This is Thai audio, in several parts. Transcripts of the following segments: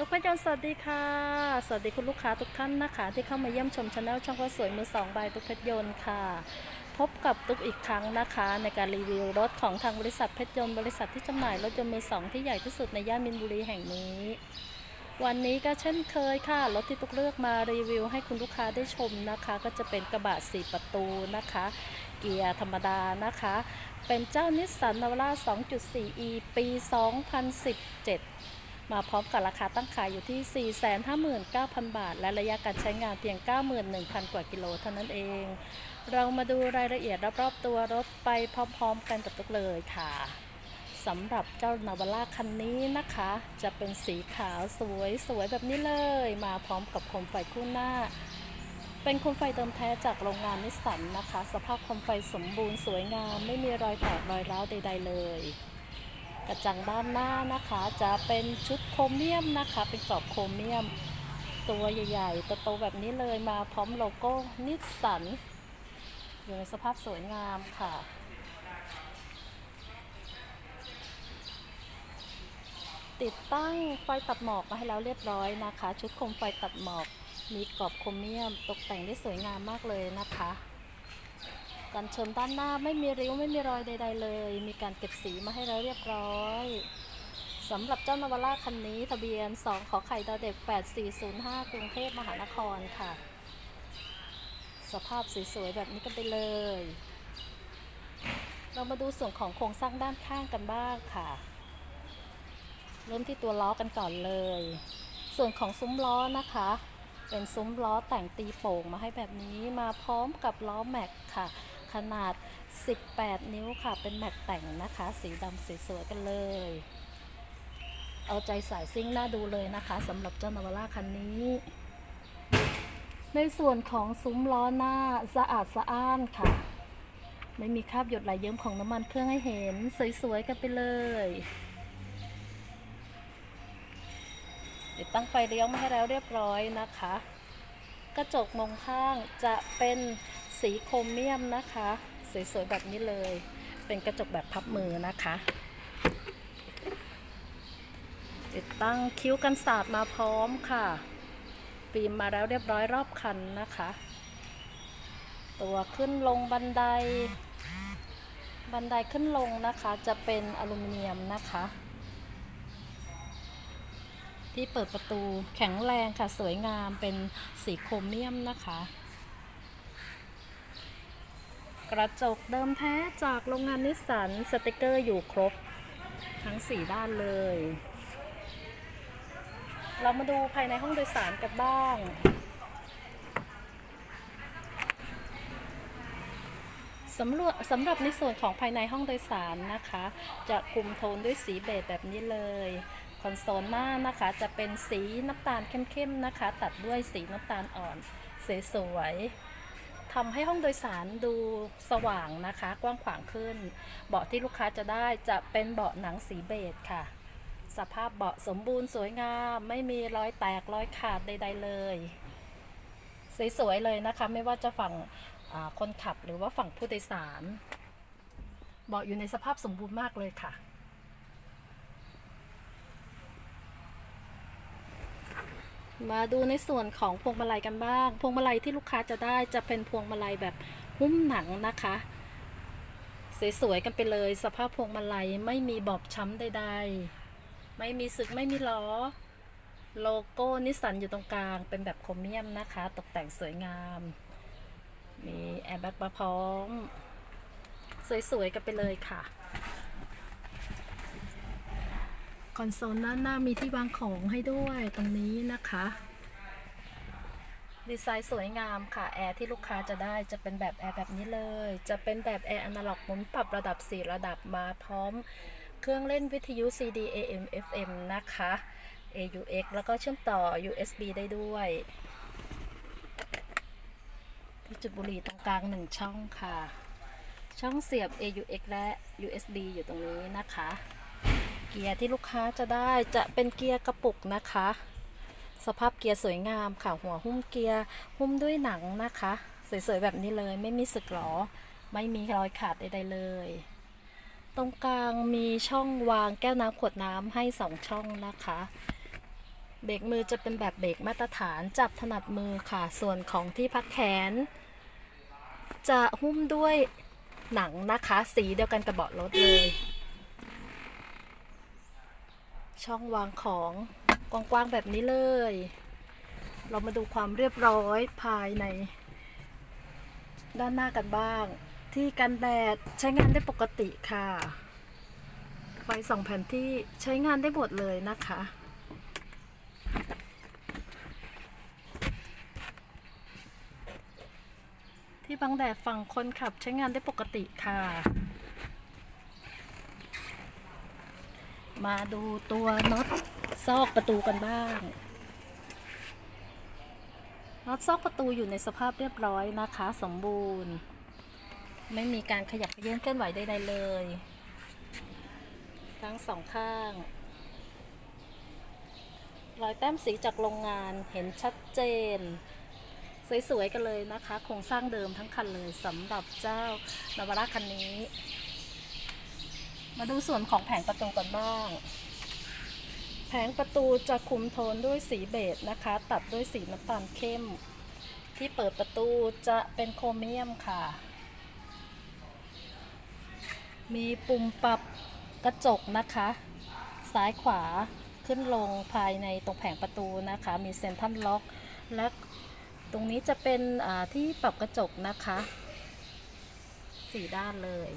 ทุกท่านสวัสดีค่ะ สวัสดีคุณลูกค้าทุกท่านนะคะ ที่เข้ามาเยี่ยมชมช anel ช่องข้าสวยมือสองบายตุกเพชรยนต์ค่ะ พบกับตุ๊กอีกครั้งนะคะ ในการรีวิวรถของทางบริษัทเพชรยนต์บริษัทที่จำหน่ายรถยนต์มือสองที่ใหญ่ที่สุดในย่านมินบุรีแห่งนี้ วันนี้ก็เช่นเคยค่ะ รถที่ตุ๊กเลือกมารีวิว ให้คุณลูกค้าได้ชมนะคะ ก็จะเป็นกระบะ4ประตูนะคะ เกียร์ธรรมดานะคะ เป็นเจ้านิสสันนาวาร่า 2.4e ปี 2017 มาพร้อมกับราคาตั้งขายอยู่ที่ 459,000 บาท และระยะการใช้งานเพียง 91,000 กว่ากิโลเท่านั้นเอง เรามาดูรายละเอียดรอบๆตัวรถไปพร้อมๆกันกับตุกเลยค่ะสำหรับเจ้านาวาร่าคันนี้นะคะ จะเป็นสีขาวสวยสวยแบบนี้เลย มาพร้อมกับโคมไฟคู่หน้า เป็นโคมไฟเติมแท้จากโรงงานนิสสันนะคะ สภาพโคมไฟสมบูรณ์สวยงาม ไม่มีรอยแตกรอยร้าวใด ๆ เลย กระจังด้านหน้านะคะ จะเป็นชุดโครเมียมนะคะ เป็นกรอบโครเมียม ตัวใหญ่ๆโตๆแบบนี้เลยมาพร้อมโลโก้นิสสันอยู่ในสภาพสวยงามค่ะติดตั้งไฟตัดหมอกมาให้แล้วเรียบร้อยนะคะ ชุดโคมไฟตัดหมอก มีกรอบโครเมียมตกแต่งได้สวยงามมากเลยนะคะ กันชนด้านหน้าไม่มีริ้วไม่มีรอยใด ๆ เลย มีการเก็บสีมาให้แล้วเรียบร้อยสำหรับเจ้านาวาร่าคันนี้ทะเบียน 2 ขอไข่ดาวเด็ก 8405 กรุงเทพมหานครค่ะ สภาพสวยๆแบบนี้กันไปเลย เรามาดูส่วนของโครงสร้างด้านข้างกันบ้างค่ะ เริ่มที่ตัวล้อกันก่อนเลย ส่วนของซุ้มล้อนะคะ เป็นซุ้มล้อแต่งตีโป่งมาให้แบบนี้มาพร้อมกับล้อแม็กค่ะ ขนาด 18 นิ้วค่ะ เป็นแม็กแต่งนะคะ สีดำสีสวยกันเลย เอาใจสายซิ่งน่าดูเลยนะคะสำหรับเจ้านาวาร่าคันนี้ ในส่วนของซุ้มล้อหน้าสะอาดสะอ้านค่ะ ไม่มีคราบหยดไหลเยิ้มของน้ำมันเครื่องให้เห็น สวยๆกันไปเลยติดตั้งไฟเลี้ยวมาให้แล้วเรียบร้อยนะคะ กระจกมองข้างจะเป็น สีโครเมียมนะคะ สวยๆแบบนี้เลย เป็นกระจกแบบพับมือนะคะ ติดตั้งคิ้วกันสาดมาพร้อมค่ะฟิล์มมาแล้วเรียบร้อยรอบคันนะคะ ตัวขึ้นลงบันได บันไดขึ้นลงนะคะจะเป็นอลูมิเนียมนะคะ ที่เปิดประตูแข็งแรงค่ะสวยงามเป็นสีโครเมียมนะคะ กระจกเดิมแท้จากโรงงานนิสสันสติกเกอร์อยู่ครบทั้ง 4 ด้านเลย เรามาดูภายในห้องโดยสารกันบ้างสำรวจสำหรับในส่วนของภายในห้องโดยสารนะคะ จะคุมโทนด้วยสีเบจแบบนี้เลย คอนโซลหน้านะคะจะเป็นสีน้ำตาลเข้มๆนะคะ ตัดด้วยสีน้ำตาลอ่อนสวยๆ ทำให้ห้องโดยสารดูสว่างนะคะ กว้างขวางขึ้น เบาะที่ลูกค้าจะได้จะเป็นเบาะหนังสีเบจค่ะ สภาพเบาะสมบูรณ์สวยงาม ไม่มีรอยแตกรอยขาดใด ๆ เลยสวยๆเลยนะคะ ไม่ว่าจะฝั่งคนขับหรือว่าฝั่งผู้โดยสาร เบาะอยู่ในสภาพสมบูรณ์มากเลยค่ะ มาดูในส่วนของพวงมาลัยกันบ้าง พวงมาลัยที่ลูกค้าจะได้จะเป็นพวงมาลัยแบบหุ้มหนังนะคะ สวยๆกันไปเลย สภาพพวงมาลัยไม่มีบอบช้ำใดๆ ไม่มีสึกไม่มีล้อ โลโก้นิสสันอยู่ตรงกลาง เป็นแบบโครเมียมนะคะ ตกแต่งสวยงาม มีแอร์แบ็กมาพร้อม สวยๆกันไปเลยค่ะ คอนโซลด้านหน้ามีที่วางของให้ด้วยตรงนี้นะคะ ดีไซน์สวยงามค่ะ แอร์ที่ลูกค้าจะได้จะเป็นแบบแอร์แบบนี้เลย จะเป็นแบบแอร์อนาล็อกหมุนปรับระดับ 4 ระดับมาพร้อมเครื่องเล่นวิทยุ CD AM FM นะคะ AUX แล้วก็เชื่อมต่อ USB ได้ด้วยที่จุดบุหรี่ตรงกลางหนึ่งช่องค่ะ ช่องเสียบ AUX และ USB อยู่ตรงนี้นะคะ เกียร์ที่ลูกค้าจะได้จะเป็นเกียร์กระปุกนะคะ สภาพเกียร์สวยงามค่ะหัวหุ้มเกียร์หุ้มด้วยหนังนะคะ สวยๆแบบนี้เลยไม่มีสึกหรอ ไม่มีรอยขาดใดๆเลย ตรงกลางมีช่องวางแก้วน้ำขวดน้ำให้สองช่องนะคะเบรกมือจะเป็นแบบเบรกมาตรฐานจับถนัดมือค่ะ ส่วนของที่พักแขน จะหุ้มด้วยหนังนะคะ สีเดียวกันกับเบาะรถเลย ช่องวางของกว้างๆแบบนี้เลย เรามาดูความเรียบร้อยภายใน ด้านหน้ากันบ้าง ที่กันแดดใช้งานได้ปกติค่ะ ไฟสองแผ่นที่ใช้งานได้หมดเลยนะคะที่บังแดดฝั่งคนขับใช้งานได้ปกติค่ะ มาดูตัวน็อตซอกประตูกันบ้างน็อตซอกประตูอยู่ในสภาพเรียบร้อยนะคะ สมบูรณ์ ไม่มีการขยับเยื่อนเคลื่อนไหวใดๆเลย ทั้งสองข้าง รอยแต้มสีจากโรงงานเห็นชัดเจน สวยๆกันเลยนะคะ โครงสร้างเดิมทั้งคันเลยสำหรับเจ้านาวาร่าคันนี้ มาดูส่วนของแผงประตูกันบ้าง แผงประตูจะคุมโทนด้วยสีเบจนะคะ ตัดด้วยสีน้ำตาลเข้ม ที่เปิดประตูจะเป็นโครเมียมค่ะ มีปุ่มปรับกระจกนะคะ ซ้ายขวาขึ้นลงภายในตรงแผงประตูนะคะ มีเซ็นทรัลล็อก และตรงนี้จะเป็นที่ปรับกระจกนะคะ สี่ด้านเลย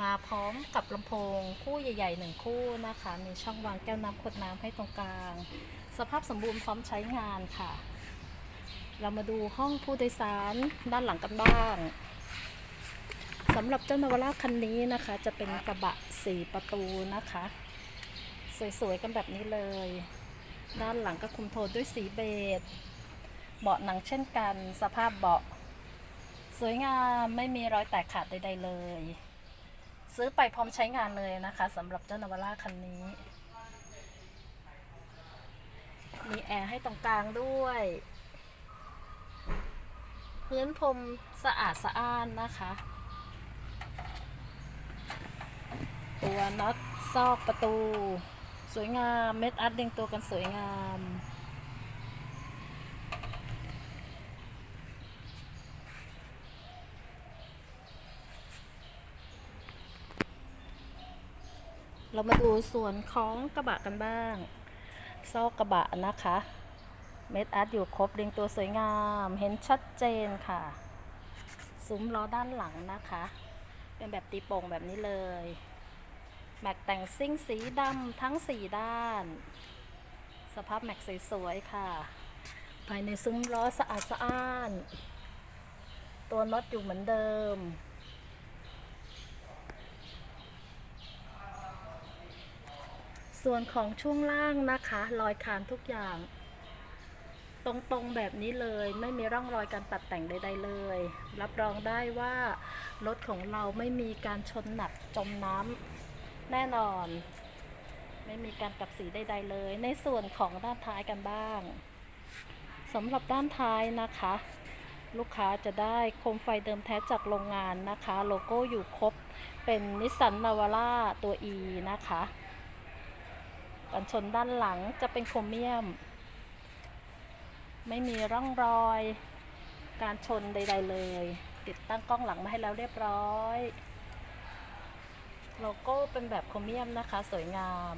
มาพร้อมกับลำโพงคู่ใหญ่ๆหนึ่งคู่นะคะ มีช่องวางแก้วน้ำขวดน้ำให้ตรงกลาง สภาพสมบูรณ์พร้อมใช้งานค่ะ เรามาดูห้องผู้โดยสารด้านหลังกันบ้างสำหรับเจ้านาวราคันนี้นะคะ จะเป็นกระบะสี่ประตูนะคะ สวยๆกันแบบนี้เลย ด้านหลังก็คุมโทนด้วยสีเบจเบาะหนังเช่นกัน สภาพเบาะ สวยงามไม่มีรอยแตกขาดใดๆเลย ซื้อไปพร้อมใช้งานเลยนะคะสำหรับเจ้านาวาร่าคันนี้ มีแอร์ให้ตรงกลางด้วย พื้นพรมสะอาดสะอ้านนะคะ ตัวน็อตซอกประตู สวยงาม เม็ดอัดเรียงตัวกันสวยงาม เรามาดูส่วนของกระบะกันบ้าง ซอกกระบะนะคะ เม็ดอัดอยู่ครบเรียงตัวสวยงาม เห็นชัดเจนค่ะ ซุ้มล้อด้านหลังนะคะ เป็นแบบตีโป่งแบบนี้เลย แม็กแต่งซิ่งสีดำทั้ง 4 ด้าน สภาพแม็กสวยๆค่ะ ภายในซุ้มล้อสะอาดสะอ้าน ตัวน็อตอยู่เหมือนเดิม ส่วนของช่วงล่างนะคะรอยคานทุกอย่าง ตรงๆแบบนี้เลยไม่มีร่องรอยการตัดแต่งใด ๆ เลย รับรองได้ว่ารถของเราไม่มีการชนหนักจมน้ำแน่นอน ไม่มีการกลับสีใด ๆ เลย ในส่วนของด้านท้ายกันบ้างสำหรับด้านท้ายนะคะ ลูกค้าจะได้โคมไฟเดิมแท้จากโรงงานนะคะ โลโก้อยู่ครบเป็นนิสสันนาวาร่าตัว E นะคะ กันชนด้านหลังจะเป็นโครเมียม ไม่มีร่องรอย การชนใด ๆ เลย ติดตั้งกล้องหลังมาให้แล้วเรียบร้อย โลโก้เป็นแบบโครเมียมนะคะ สวยงาม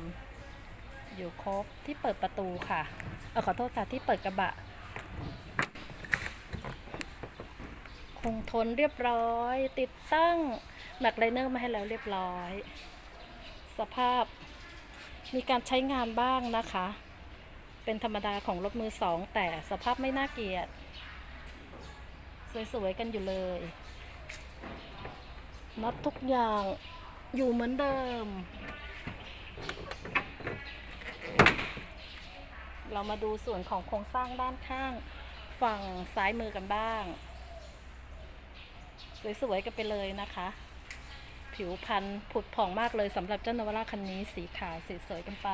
อยู่ครบที่เปิดประตูค่ะเออขอโทษค่ะที่เปิดกระบะ คงทนเรียบร้อย ติดตั้งแม็กไลเนอร์มาให้แล้วเรียบร้อย สภาพ มีการใช้งานบ้างนะคะ เป็นธรรมดาของรถมือสอง แต่สภาพไม่น่าเกลียด สวยๆกันอยู่เลยน็อตทุกอย่างอยู่เหมือนเดิม เรามาดูส่วนของโครงสร้างด้านข้าง ฝั่งซ้ายมือกันบ้าง สวยๆกันไปเลยนะคะ ผิวพรรณผุดผ่องมากเลยสำหรับเจ้านวราคันนี้สีขาวสีสวยกันไป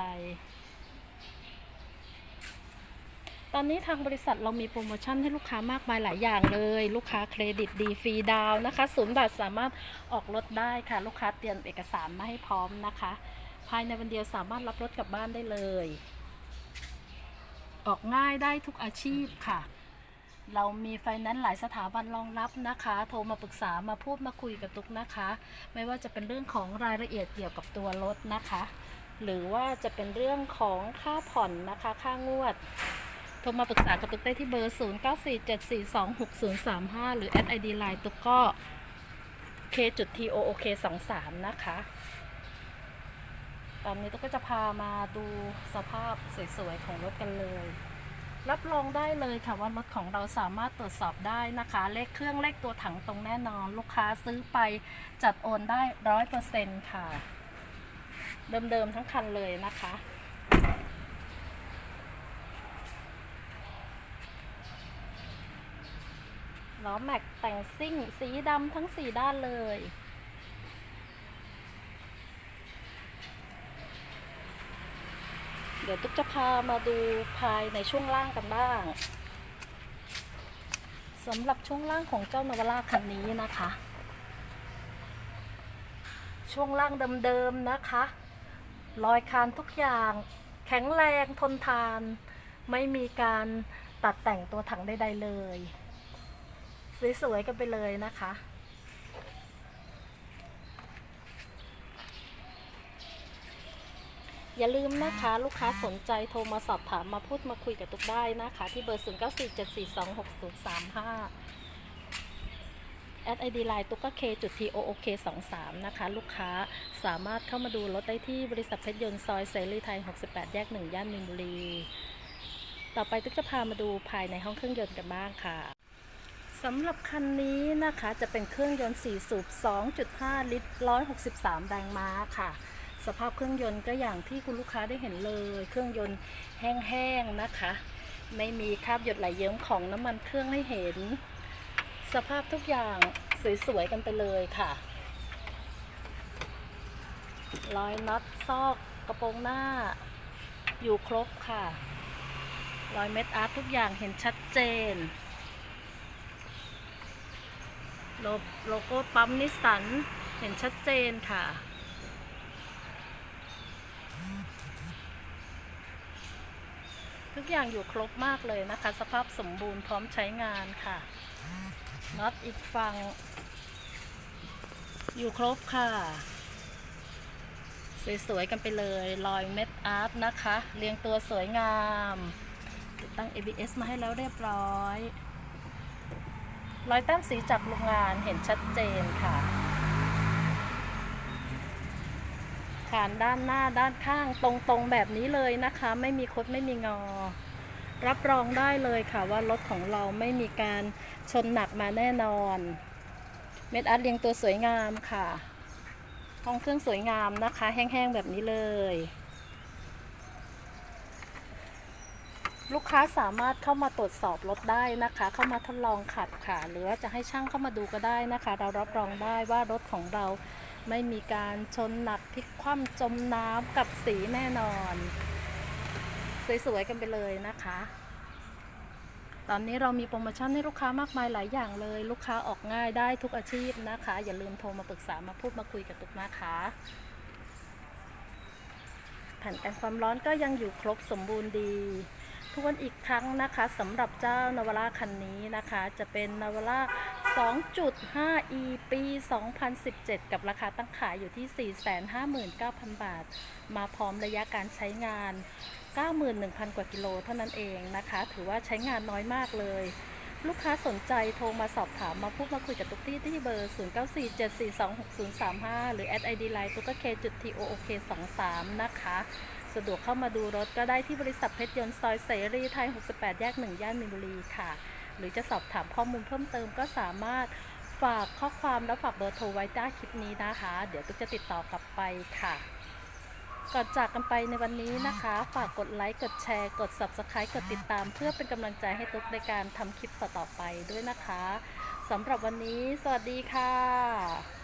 ตอนนี้ทางบริษัทเรามีโปรโมชั่นให้ลูกค้ามากมายหลายอย่างเลย ลูกค้าเครดิตดีฟรีดาวน์นะคะศูนย์บาทสามารถออกรถได้ค่ะ ลูกค้าเตรียมเอกสารมาให้พร้อมนะคะ ภายในวันเดียวสามารถรับรถกลับบ้านได้เลย ออกง่ายได้ทุกอาชีพค่ะ เรามีไฟแนนซ์หลายสถาบันรองรับนะคะ โทรมาปรึกษามาพูดมาคุยกับตุกนะคะ ไม่ว่าจะเป็นเรื่องของรายละเอียดเกี่ยวกับตัวรถนะคะ หรือว่าจะเป็นเรื่องของค่าผ่อนนะคะค่างวด โทรมาปรึกษากับตุกได้ที่เบอร์ 0947426035 หรือ @id line ตุกก็ k จุด t o o k 23 นะคะตอนนี้ตุกก็จะพามาดูสภาพสวยๆของรถกันเลย รับรองได้เลยค่ะว่ารถของเราสามารถตรวจสอบได้นะคะ เลขเครื่องเลขตัวถังตรงแน่นอน ลูกค้าซื้อไปจัดโอนได้ร้อยเปอร์เซ็นต์ค่ะ เดิมๆทั้งคันเลยนะคะ ล้อแม็กแต่งซิ่งสีดำทั้งสี่ด้านเลย ดี๋ยวตุ๊กจะพามาดูภายในช่วงล่างกันบ้างสำหรับช่วงล่างของเจ้านวราคันนี้นะคะ ช่วงล่างเดิมๆนะคะ รอยคานทุกอย่าง แข็งแรงทนทาน ไม่มีการตัดแต่งตัวถังใดๆเลย สวยๆกันไปเลยนะคะ อย่าลืมนะคะลูกค้าสนใจโทรมาสอบถามมาพูดมาคุยกับตุ๊กได้นะคะ ที่เบอร์ 0947426035แอดไอดีไลน์ตุ๊กเคจุดทีโอโอเค23นะคะ ลูกค้าสามารถเข้ามาดูรถได้ที่บริษัทเพชรยนต์ซอยเสรีไทย 68 แยก 1 ย่านมินบุรี ต่อไปตุ๊กจะพามาดูภายในห้องเครื่องยนต์กันบ้างค่ะสำหรับคันนี้นะคะจะเป็นเครื่องยนต์4สูบ2.5 ลิตร 163 แรงม้าค่ะ สภาพเครื่องยนต์ก็อย่างที่คุณลูกค้าได้เห็นเลย เครื่องยนต์แห้งๆนะคะ ไม่มีคราบหยดไหลเยิ้มของน้ำมันเครื่องให้เห็น สภาพทุกอย่างสวยๆกันไปเลยค่ะรอยน็อตซอกกระโปรงหน้า อยู่ครบค่ะรอยเม็ดอาร์ตทุกอย่างเห็นชัดเจนโลโลโก้ปั๊มนิสสันเห็นชัดเจนค่ะ ทุกอย่างอยู่ครบมากเลยนะคะ สภาพสมบูรณ์พร้อมใช้งานค่ะน็อตอีกฝั่งอยู่ครบค่ะ สวยๆกันไปเลยรอยเม็ดอาร์ตนะคะ เรียงตัวสวยงาม ติดตั้ง ABS มาให้แล้วเรียบร้อย รอยแต้มสีจากโรงงานเห็นชัดเจนค่ะ ขานด้านหน้าด้านข้างตรงๆแบบนี้เลยนะคะ ไม่มีคดไม่มีงอ รับรองได้เลยค่ะว่ารถของเราไม่มีการชนหนักมาแน่นอน เม็ดอัดเรียงตัวสวยงามค่ะห้องเครื่องสวยงามนะคะ แห้งๆแบบนี้เลย ลูกค้าสามารถเข้ามาตรวจสอบรถได้นะคะ เข้ามาทดลองขับค่ะ หรือว่าจะให้ช่างเข้ามาดูก็ได้นะคะ เรารับรองได้ว่ารถของเรา ไม่มีการชนหนักพลิกคว่ำจมน้ำกับสีแน่นอน สวยๆกันไปเลยนะคะ ตอนนี้เรามีโปรโมชั่นให้ลูกค้ามากมายหลายอย่างเลย ลูกค้าออกง่ายได้ทุกอาชีพนะคะ อย่าลืมโทรมาปรึกษามาพูดมาคุยกับตุกนะคะแผ่นกันความร้อนก็ยังอยู่ครบสมบูรณ์ดี ทวนอีกครั้งนะคะสำหรับเจ้านาวราคันนี้นะคะ จะเป็นนาวรา 2.5e ปี 2017 กับราคาตั้งขายอยู่ที่ 459,000 บาท มาพร้อมระยะการใช้งาน 91,000 กว่ากิโลเท่านั้นเองนะคะ ถือว่าใช้งานน้อยมากเลยลูกค้าสนใจโทรมาสอบถามมาพูดมาคุยกับตุ๊กตี้ที่เบอร์ 0947426035 หรือแอดไอดีไลน์ตุ๊กเคจุด TOOK 23 นะคะ สะดวกเข้ามาดูรถก็ได้ที่บริษัทเพชรยนต์ซอยเสรีไทย 68 แยก 1 ย่านมินบุรีค่ะ หรือจะสอบถามข้อมูลเพิ่มเติมก็สามารถฝากข้อความและฝากเบอร์โทรไว้ใต้คลิปนี้นะคะ เดี๋ยวตุ๊กจะติดต่อกลับไปค่ะ ก่อนจากกันไปในวันนี้นะคะ ฝากกดไลค์ กดแชร์ กด Subscribe กดติดตาม เพื่อเป็นกำลังใจให้ตุ๊กในการทำคลิปต่อๆไปด้วยนะคะสำหรับวันนี้ สวัสดีค่ะ